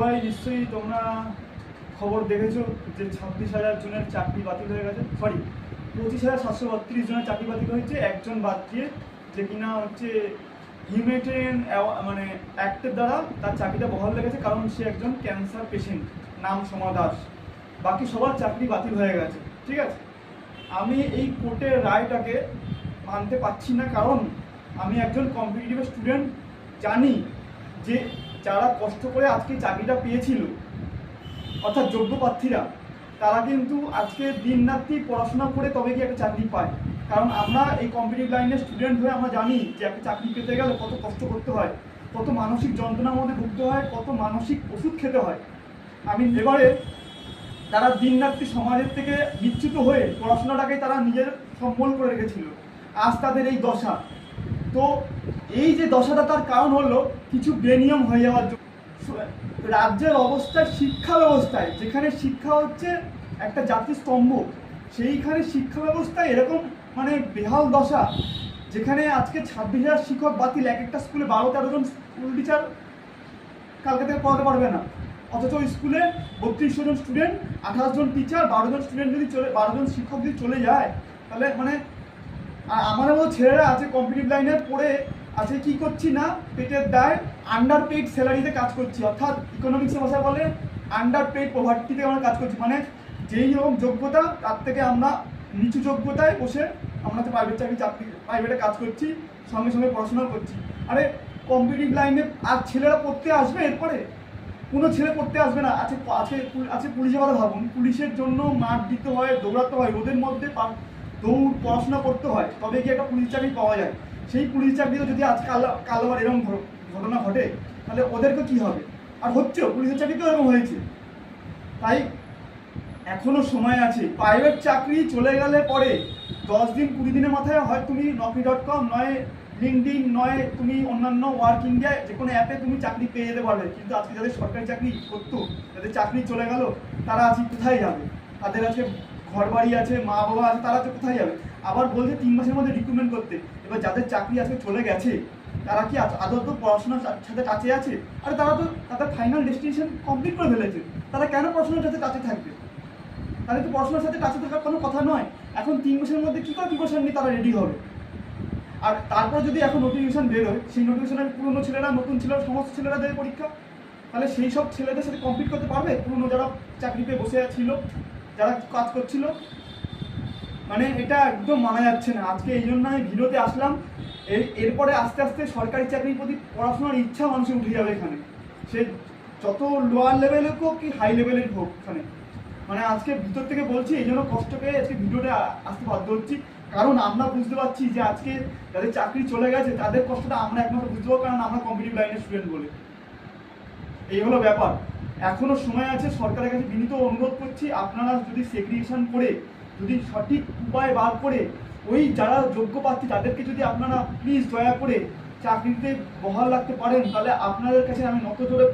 সবাই নিশ্চয়ই তোমরা খবর দেখেছ যে ছাব্বিশ হাজার জনের চাকরি বাতিল হয়ে গেছে। সরি পঁচিশ হাজার সাতশো বত্রিশ জনের চাকরি বাতিল হয়েছে, একজন বাদ দিয়ে যে কিনা হচ্ছে হিউম্যানিটেরিয়ান মানে অ্যাক্টের দ্বারা তার চাকরিটা বহাল লেগেছে কারণ সে একজন ক্যান্সার পেশেন্ট। নাম সমা দাস। বাকি সবার চাকরি বাতিল হয়ে গেছে, ঠিক আছে? আমি এই কোর্টের রায়টাকে মানতে পারছি না, কারণ আমি একজন কম্পিটিটিভ স্টুডেন্ট জানি যে যারা কষ্ট করে আজকে চাকরিটা পেয়েছিল, অর্থাৎ যোগ্য প্রার্থীরা, তারা কিন্তু আজকে দিন রাত্রি পড়াশোনা করে তবে কি একটা চাকরি পায়। কারণ আমরা এই কম্পিটিভ লাইনের স্টুডেন্ট হয়ে আমরা জানি যে একটা চাকরি পেতে গেলে কত কষ্ট করতে হয়, কত মানসিক যন্ত্রণার মধ্যে ভুগতে হয়, কত মানসিক ওষুধ খেতে হয়। আমি এবারে তারা দিন রাত্রি সমাজের থেকে বিচ্যুত হয়ে পড়াশোনাটাকে তারা নিজের সম্বল করে রেখেছিল। আজ তাদের এই দশা। তো এই যে দশাটা তার কারণ হলো কিছু বেনিয়ম হয়ে যাওয়ার জন্য। রাজ্যের অবস্থায় শিক্ষা ব্যবস্থায়, যেখানে শিক্ষা হচ্ছে একটা জাতির স্তম্ভ, সেইখানে শিক্ষা ব্যবস্থায় এরকম মানে বেহাল দশা, যেখানে আজকে ছাব্বিশ হাজার শিক্ষক বাতিল, এক একটা স্কুলে বারো তেরো জন স্কুল টিচার কালকে থেকে পড়াতে পারবে না। অথচ স্কুলে বত্রিশশো জন স্টুডেন্ট আঠাশ জন টিচার বারো জন স্টুডেন্ট যদি চলে, বারো জন শিক্ষক যদি চলে যায়, তাহলে মানে আর আমাদের মতো ছেলেরা আছে কম্পিটিভ লাইনে পড়ে আছে, কি করছি না? পেটের দায় আন্ডার পেড স্যালারিতে কাজ করছি। অর্থাৎ ইকোনমিক্সের ভাষায় বলে আন্ডার পেড পোভার্টিতে আমরা কাজ করছি। মানে যেই রকম যোগ্যতা, তার থেকে আমরা নিচু যোগ্যতায় বসে আমরা তো প্রাইভেট চাকরি চাকরি প্রাইভেটে কাজ করছি, সঙ্গে সঙ্গে পড়াশোনা করছি। আরে কম্পিটিভ লাইনে আর ছেলেরা পড়তে আসবে এরপরে? কোনো ছেলে পড়তে আসবে না। আছে আছে আছে পুলিশের কথা ভাবুন। পুলিশের জন্য মাঠ দিতে হয়, দৌড়াতে হয়, রোদের মধ্যে দৌড়, পড়াশোনা করতে হয়, তবে কি একটা পুলিশ চাকরি পাওয়া যায়। সেই পুলিশ চাকরিতে যদি আজ কাল কাল আবার এরকম ঘটনা ঘটে, তাহলে ওদেরকে কি হবে? আর হচ্ছেও, পুলিশের চাকরিতেও এরকম হয়েছে। তাই এখনও সময় আছে। প্রাইভেট চাকরি চলে গেলে পরে দশ দিন, কুড়ি দিনের মাথায় হয় তুমি নকরি ডট কম নয় লিঙ্কডিন নয় তুমি অন্যান্য ওয়ার্ক ইন্ডিয়া যে কোনো অ্যাপে তুমি চাকরি পেয়ে যেতে পারবে। কিন্তু আজকে যাদের সরকারি চাকরি করতো যাদের চাকরি চলে গেল, তারা আজকে কোথায় যাবে? তাদের আজকে ঘর বাড়ি আছে, মা বাবা আছে, তারা তো কোথায় যাবে? আবার বলছে তিন মাসের মধ্যে রিক্রুটমেন্ট করতে। এবার যাদের চাকরি আজকে চলে গেছে, তারা কি আদৌ তো পড়াশোনার সাথে কাছে আছে? আর তারা তো তাদের ফাইনাল ডেস্টিনেশন কমপ্লিট করে ফেলেছে। তারা কেন পড়াশোনার সাথে কাছে থাকবে? তাহলে তো পড়াশোনার সাথে কাছে থাকার কোনো কথা নয়। এখন তিন মাসের মধ্যে কী করে প্রিপারেশন নিয়ে তারা রেডি হবে? আর তারপর যদি এখন নোটিফিকেশন বেরোয় সেই নোটিফিকেশনের পুরনো ছেলেরা, নতুন ছেলেরা, সমস্ত ছেলেরা দেবে পরীক্ষা? তাহলে সেই সব ছেলেদের সাথে কমপ্লিট করতে পারবে? পুরনো যারা চাকরি পেয়ে বসে ছিল যারা কাজ করছিল? মানে এটা একদম মানা যাচ্ছে না। আজকে এই জন্য আমি ভিডিওতে আসলাম। এর, এরপরে আস্তে আস্তে সরকারি চাকরির প্রতি পড়াশোনার ইচ্ছা মানুষের উঠে যাবে এখানে। সে যত লোয়ার লেভেলের হোক কি হাই লেভেলের হোক এখানে। মানে আজকে ভিতর থেকে বলছি, এই জন্য কষ্ট পেয়ে আজকে ভিডিওটা আসতে বাধ্য হচ্ছি। কারণ আমরা বুঝতে পারছি যে আজকে যাদের চাকরি চলে গেছে, তাদের কষ্টটা আমরা একমাত্র বুঝতে পারব, কারণ আমরা কম্পিটিভ লাইনের স্টুডেন্ট বলে। এই হলো ব্যাপার। এখনও সময় আছে, সরকারের কাছে বিনীত অনুরোধ করছি, আপনারা যদি সেগ্রিগেশন করে, যদি সঠিক উপায় বার করে, ওই যারা যোগ্য প্রার্থী, তাদেরকে যদি আপনারা প্লিজ দয়া করে চাকরিতে বহাল রাখতে পারেন, তাহলে আপনাদের কাছে আমি নত জোরে